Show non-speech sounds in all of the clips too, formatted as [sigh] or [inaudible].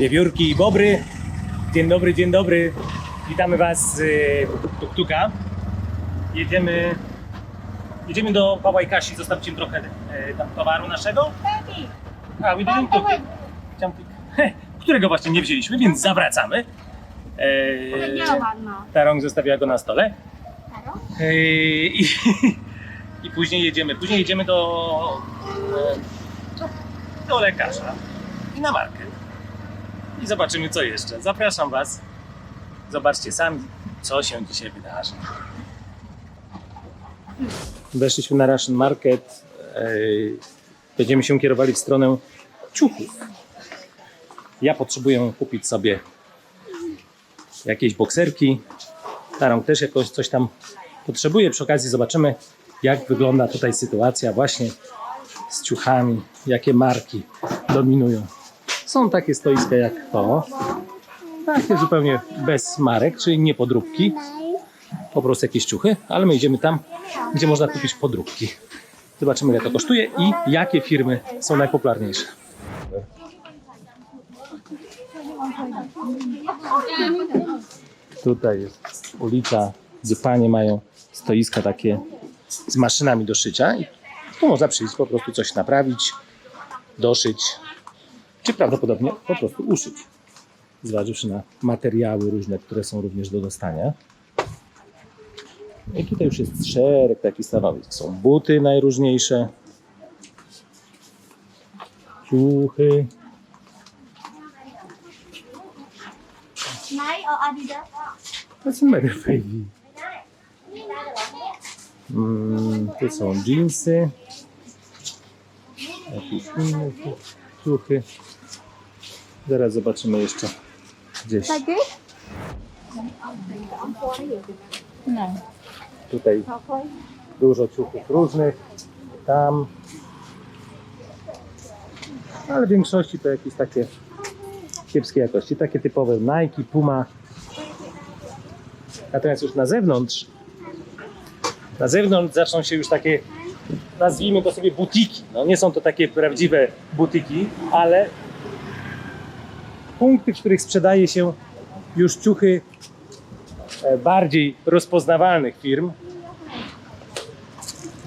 Wiewiórki i bobry. Dzień dobry, dzień dobry. Witamy Was z y, Tuktuka. Jedziemy, jedziemy do Pałajkashi, zostawcie trochę y, tam towaru naszego. A, we didn't. Jumping. Którego właśnie nie wzięliśmy, więc zawracamy. Eee, Tarong zostawiła go na stole. Eee, i, I później jedziemy. Później jedziemy do, e, do, do lekarza i na markę. I zobaczymy co jeszcze. Zapraszam Was. Zobaczcie sami, co się dzisiaj wydarzy. Weszliśmy na Russian Market. Będziemy się kierowali w stronę ciuchów. Ja potrzebuję kupić sobie jakieś bokserki. Tarą też jakoś coś tam potrzebuje. Przy okazji zobaczymy, jak wygląda tutaj sytuacja właśnie z ciuchami, jakie marki dominują. Są takie stoiska jak to, takie zupełnie bez marek, czyli nie podróbki, po prostu jakieś ciuchy, ale my idziemy tam, gdzie można kupić podróbki. Zobaczymy, ile to kosztuje i jakie firmy są najpopularniejsze. Tutaj jest ulica, gdzie panie mają stoiska takie z maszynami do szycia i tu można przyjść po prostu coś naprawić, doszyć, czy prawdopodobnie po prostu uszyć. Zważywszy na materiały różne, które są również do dostania. I tutaj już jest szereg takich stanowisk. Są buty najróżniejsze, ciuchy, Adidas? Doesn't matter, baby. Mm, są jeansy. Jakieś inne ciuchy. Zaraz zobaczymy jeszcze gdzieś. This? No. Tutaj dużo ciuchów różnych. Tam. Ale w większości to jakieś takie kiepskiej jakości. Takie typowe Nike, Puma. Natomiast już na zewnątrz, na zewnątrz zaczną się już takie, nazwijmy to sobie butiki. No nie są to takie prawdziwe butiki, ale punkty, w których sprzedaje się już ciuchy e, bardziej rozpoznawalnych firm.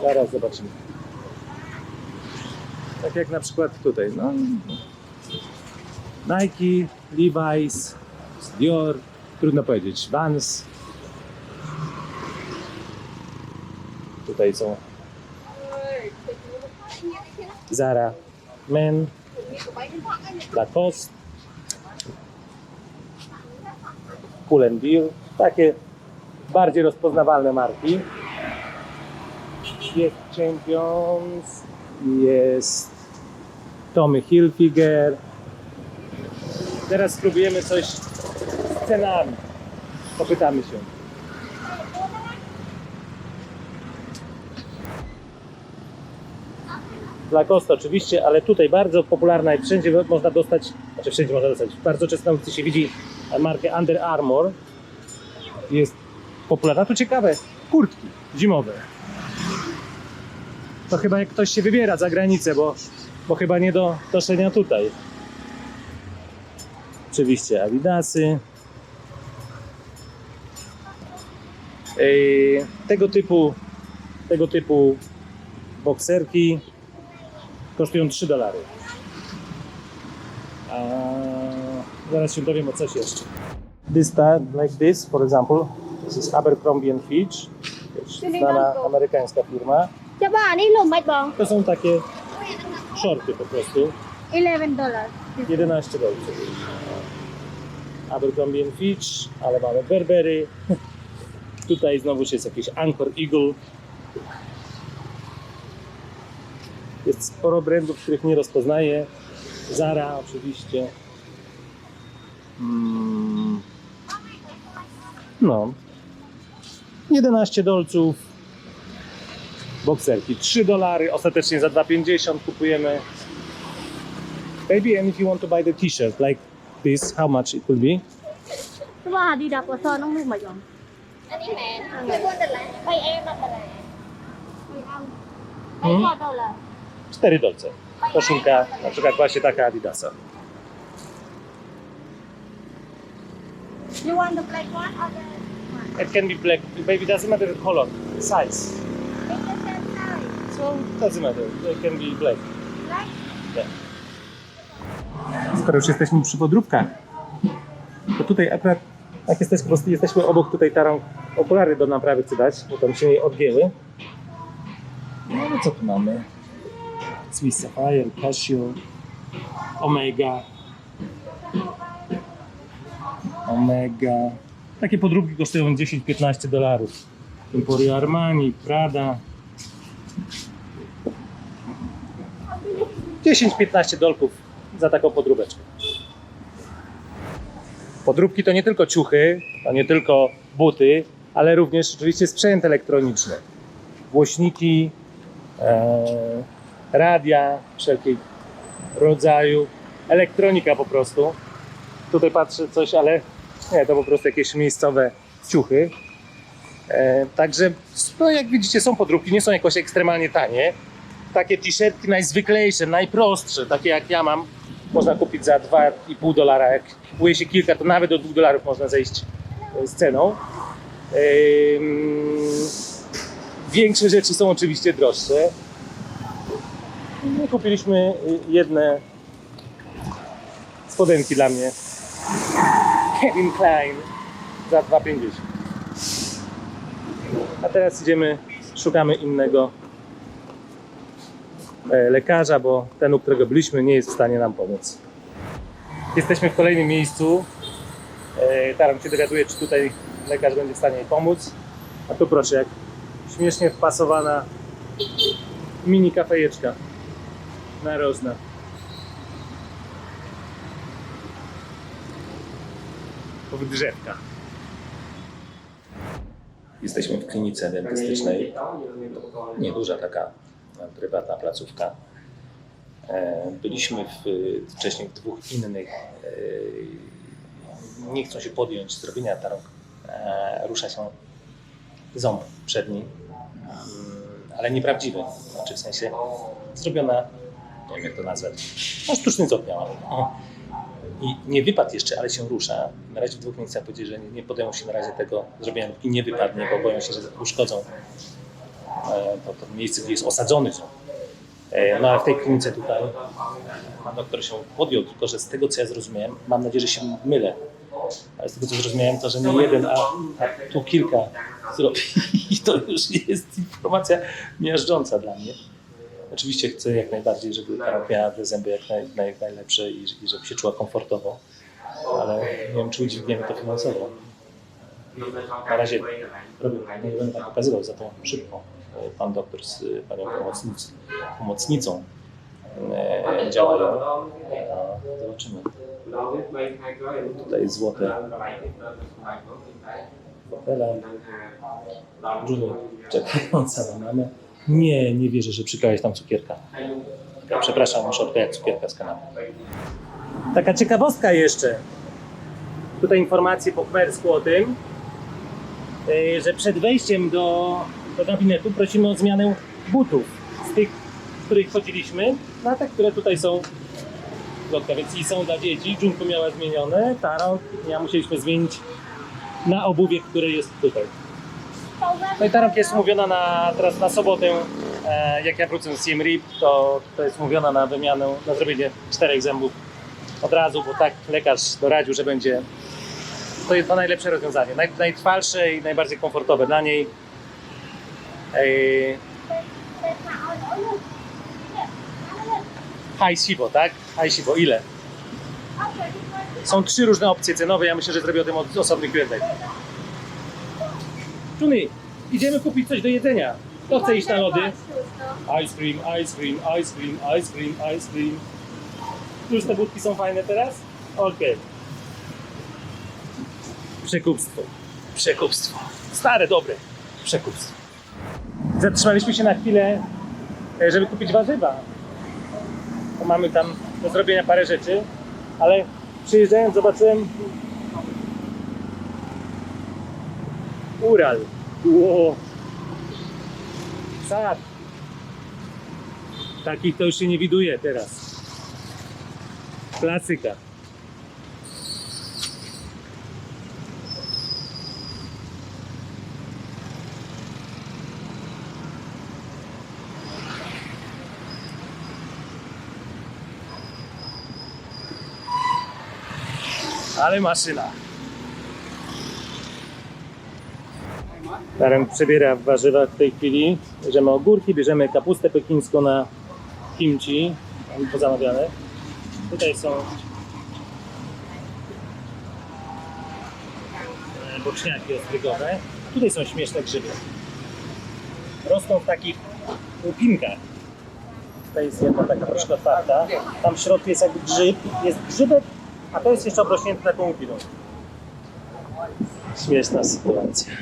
Zaraz zobaczymy. Tak jak na przykład tutaj. No, Nike, Levi's, Dior, trudno powiedzieć, Vans. Tutaj są Zara, Men, Lacoste, Pull and Bear, takie bardziej rozpoznawalne marki. Jest Champions, jest Tommy Hilfiger, Teraz spróbujemy coś z cenami. Popytamy się. Lacoste oczywiście, ale tutaj bardzo popularna i wszędzie można dostać, znaczy wszędzie można dostać, bardzo często na ulicy się widzi markę Under Armour. Jest popularna. Tu ciekawe, kurtki zimowe. To chyba jak ktoś się wybiera za granicę, bo, bo chyba nie do noszenia tutaj. Oczywiście Adidasy. Tego typu tego typu bokserki kosztują 3 dolary. Uh, zaraz się dowiem o coś jeszcze. This type, like this, for example, this is Abercrombie Fitch, znana amerykańska firma. To są takie shorty po prostu. 11 dolarów. 11 dolarów. Abercrombie Fitch, ale mamy Burberry. [laughs] Tutaj znowu jest jakiś Anchor Eagle. Jest sporo brandów, których nie rozpoznaję. Zara oczywiście. Mm. No. 11 dolców. Bokserki 3 dolary, ostatecznie za 2,50 kupujemy. Baby, and if you want to buy the t-shirt like this, how much it will be? Dwa dwa dolary. 4 dolce. Koszulka, na przykład właśnie taka Adidasa. You want the black one or the It can be black, maybe doesn't matter the color, size. It's the same size. So doesn't matter, it can be black. Black? Skoro już jesteśmy przy podróbkach, to tutaj akurat jak jesteśmy, po prostu jesteśmy obok tutaj tarą okulary do naprawy chcę dać, bo tam się jej odgięły. No ale co tu mamy? Swiss Sapphire, Casio, Omega. Omega. Takie podróbki kosztują 10-15 dolarów. Emporio Armani, Prada. 10-15 dolków za taką podróbeczkę. Podróbki to nie tylko ciuchy, to nie tylko buty, ale również oczywiście sprzęt elektroniczny. Głośniki, e, radia wszelkiej rodzaju, elektronika po prostu. Tutaj patrzę coś, ale nie, to po prostu jakieś miejscowe ciuchy. E, także, no jak widzicie, są podróbki, nie są jakoś ekstremalnie tanie. Takie t-shirtki najzwyklejsze, najprostsze, takie jak ja mam, można kupić za 2,5 dolara. Jak kupuje się kilka, to nawet do 2 dolarów można zejść e, z ceną. Ym, Większe rzeczy są oczywiście droższe. My kupiliśmy y, jedne spodenki dla mnie. Kevin Klein za 2,50. A teraz idziemy, szukamy innego e, lekarza, bo ten, u którego byliśmy, nie jest w stanie nam pomóc. Jesteśmy w kolejnym miejscu. E, Taram się dowiaduje, czy tutaj lekarz będzie w stanie jej pomóc. A tu proszę, jak śmiesznie wpasowana mini kafejeczka W drzewkach. Jesteśmy w klinice dentystycznej. Nieduża taka prywatna placówka. E, Byliśmy w, wcześniej w dwóch innych. e, Nie chcą się podjąć zrobienia tarok. E, Rusza się ząb przedni, mm, ale nieprawdziwy. Znaczy w sensie zrobiona, nie wiem jak to nazwać, no sztuczny ząb miała. O. I nie wypadł jeszcze, ale się rusza. Na razie w dwóch miejscach powiedzieli, że nie, nie podejmą się na razie tego zrobienia i nie wypadnie, bo boją się, że uszkodzą e, to, to miejsce, gdzie jest osadzony. E, No ale w tej klinice tutaj pan doktor się podjął, tylko że z tego co ja zrozumiałem, mam nadzieję, że się mylę, ale z tego co zrozumiałem, to że nie jeden, a, a tu kilka zrobi. [laughs] I to już jest informacja miażdżąca dla mnie. Oczywiście chcę jak najbardziej, żeby ta miała te zęby jak, naj, naj, najlepsze i, i żeby się czuła komfortowo, ale nie wiem, czy udźwigniemy to finansowo. Na razie robię, nie będę tak pokazywał za to szybko. Pan doktor z panią pomocnic, pomocnicą e, działają. Zobaczymy. Tutaj złote fotela. Julie czekająca na mamę. Nie, nie wierzę, że przyklałeś tam cukierka. Przepraszam, muszę odklejać cukierka z kanapy. Taka ciekawostka jeszcze. Tutaj informacje po kmersku o tym, yy, że przed wejściem do, do gabinetu prosimy o zmianę butów. Z tych, w których chodziliśmy, na te, które tutaj są Lotka, więc i są dla dzieci. Junko miała zmienione, Tarą ja musieliśmy zmienić na obuwie, które jest tutaj. No i Tarok jest umówiona na, teraz na sobotę, e, jak ja wrócę z Siem to, to jest umówiona na wymianę, na zrobienie czterech zębów od razu, bo tak lekarz doradził, że będzie to jest to najlepsze rozwiązanie, naj, najtrwalsze i najbardziej komfortowe dla niej. E, high Sibo, tak? High Sibo, ile? Są trzy różne opcje cenowe, ja myślę, że zrobię o tym osobny Q&A. Czuni, idziemy kupić coś do jedzenia. Kto chce iść na lody? Ice cream, ice cream, ice cream, ice cream, ice cream. Już te budki są fajne teraz? Okej. Przekupstwo. Przekupstwo. Stare, dobre. Przekupstwo. Zatrzymaliśmy się na chwilę, e, żeby kupić warzywa. Bo mamy tam do zrobienia parę rzeczy, ale przyjeżdżając zobaczyłem Ural. Ło. Sad. Takich to już się nie widuje teraz. Klasyka. Ale maszyna. Darem przebiera w warzywach w tej chwili. Bierzemy ogórki, bierzemy kapustę pekińską na kimchi, pozamawiane. Tutaj są e, boczniaki ostrygowe. Tutaj są śmieszne grzyby. Rosną w takich łupinkach. Tutaj jest jedna taka troszkę otwarta. Tam w środku jest jakby grzyb, jest grzybek, a to jest jeszcze obrośnięte taką łupiną. Śmieszna sytuacja.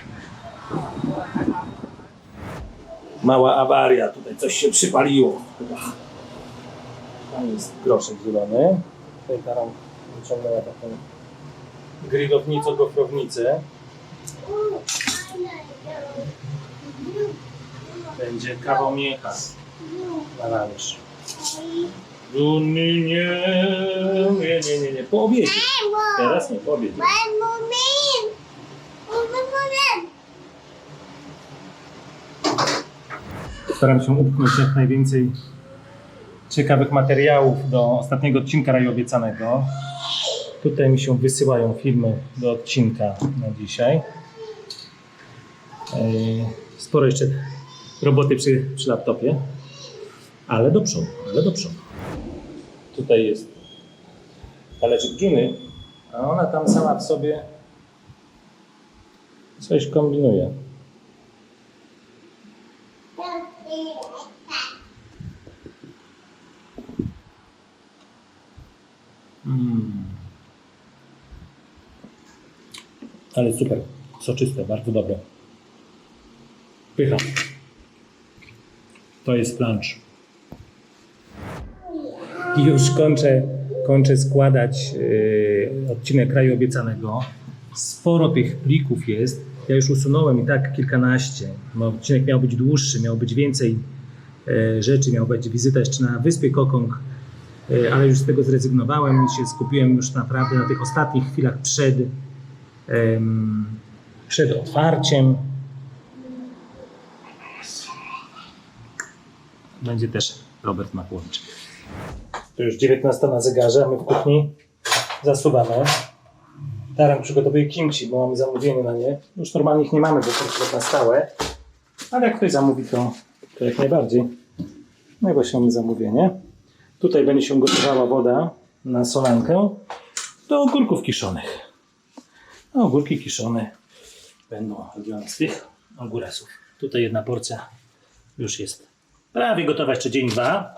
Mała awaria, tutaj coś się przypaliło. Tam jest groszek zielony. Tutaj Tara wyciągnęła taką grillownicą gofrownicę. Będzie kawał mięcha na. Lunny nie, nie, nie, nie, nie, po obiedzie. Teraz nie, po obiedzie. One moment. One moment. Staram się upchnąć jak najwięcej ciekawych materiałów do ostatniego odcinka Raju Obiecanego. Tutaj mi się wysyłają filmy do odcinka na dzisiaj. Sporo jeszcze roboty przy, przy laptopie, ale do przodu, ale do przodu. Tutaj jest talerzyk Juny, a ona tam sama w sobie coś kombinuje. Mm. Ale super, soczyste, bardzo dobre. Pycha. To jest lunch. I już kończę, kończę składać yy, odcinek kraju obiecanego. Sporo tych plików jest. Ja już usunąłem i tak kilkanaście. Bo odcinek miał być dłuższy, miał być więcej e, rzeczy, miał być wizyta jeszcze na wyspie Kokong, ale już z tego zrezygnowałem i się skupiłem już naprawdę na tych ostatnich chwilach przed, przed otwarciem. Będzie też Robert Makłowicz. To już 19 na zegarze, a my w kuchni zasuwamy. Taran przygotowuje kimchi, bo mamy zamówienie na nie. Już normalnie ich nie mamy, bo to na stałe. Ale jak ktoś zamówi, to, to jak najbardziej. No i właśnie mamy zamówienie. Tutaj będzie się gotowała woda na solankę do ogórków kiszonych. A ogórki kiszone będą robione z tych ogórasów. Tutaj jedna porcja już jest prawie gotowa, jeszcze dzień, dwa.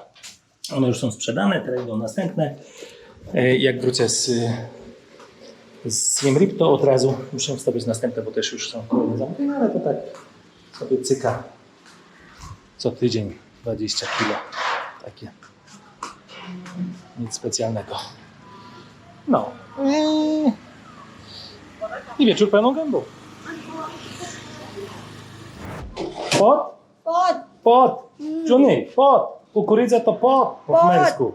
One już są sprzedane, teraz idą następne. E, Jak wrócę z, z to od razu muszę wstawić następne, bo też już są kolejne zamówienia, ale to tak sobie cyka co tydzień 20 kilo. Takie. Nic specjalnego. No. I, wieczór pełną gębą. Pot? Pot. Pot. Johnny, pot. Kukurydza to pot po Pot. męsku.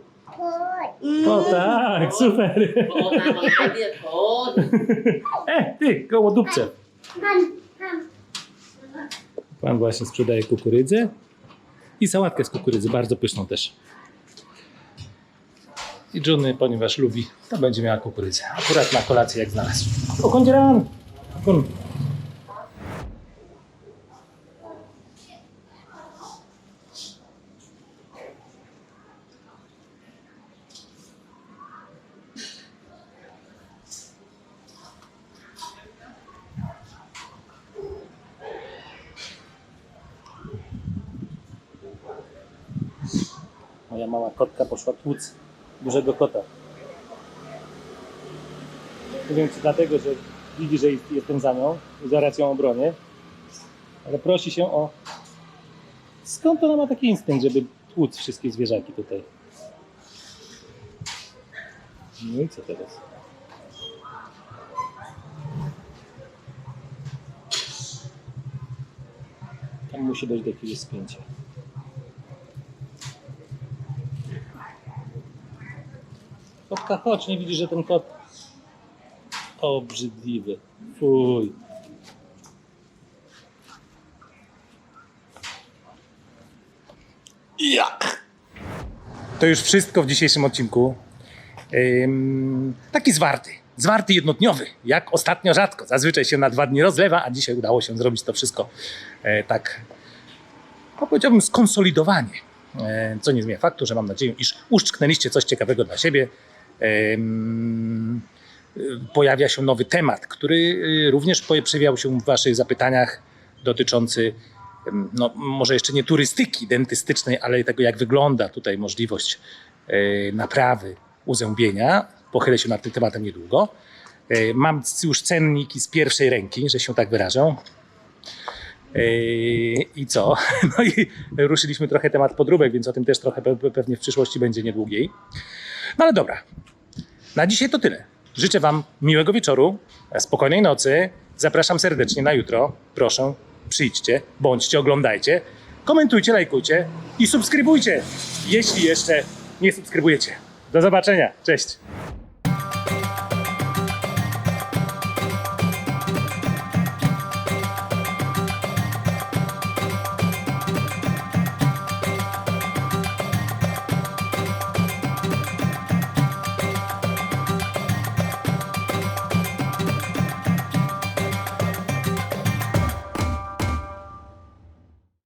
O tak, super. E, ty, gołodupcze. Ham. Ham. Pan właśnie sprzedaje kukurydzę i sałatkę z kukurydzy, bardzo pyszną też. I Johnny, ponieważ lubi, to będzie miała kukurydzę. Akurat na kolację jak znalazł. O, kądzieran! Kun. Moja mała kotka poszła tłuc dużego kota. Nie wiem czy dlatego, że widzi, że jestem za nią i zaraz ją obronię, ale prosi się o... Skąd ona ma taki instynkt, żeby tłuc wszystkie zwierzaki tutaj? No i co teraz? Tam musi dojść do jakiegoś spięcia. Kotka, chodź, nie widzisz, że ten kot obrzydliwy. Fuj. Jak? To już wszystko w dzisiejszym odcinku. Ym, taki zwarty. zwarty jednodniowy, jak ostatnio rzadko. Zazwyczaj się na dwa dni rozlewa, a dzisiaj udało się zrobić to wszystko e, tak, no powiedziałbym, skonsolidowanie. E, co nie zmienia faktu, że mam nadzieję, iż uszczknęliście coś ciekawego dla siebie. Pojawia się nowy temat, który y, również przewijał się w Waszych zapytaniach dotyczący, no, może jeszcze nie turystyki dentystycznej, ale tego, jak wygląda tutaj możliwość e, naprawy uzębienia. Pochylę się nad tym tematem niedługo. E, Mam już cenniki z pierwszej ręki, że się tak wyrażę. E, I co? [laughs] No i ruszyliśmy trochę temat podróbek, więc o tym też trochę pe- pewnie w przyszłości będzie niedługiej. No ale dobra, na dzisiaj to tyle. Życzę Wam miłego wieczoru, spokojnej nocy. Zapraszam serdecznie na jutro. Proszę, przyjdźcie, bądźcie, oglądajcie, komentujcie, lajkujcie i subskrybujcie, jeśli jeszcze nie subskrybujecie. Do zobaczenia. Cześć.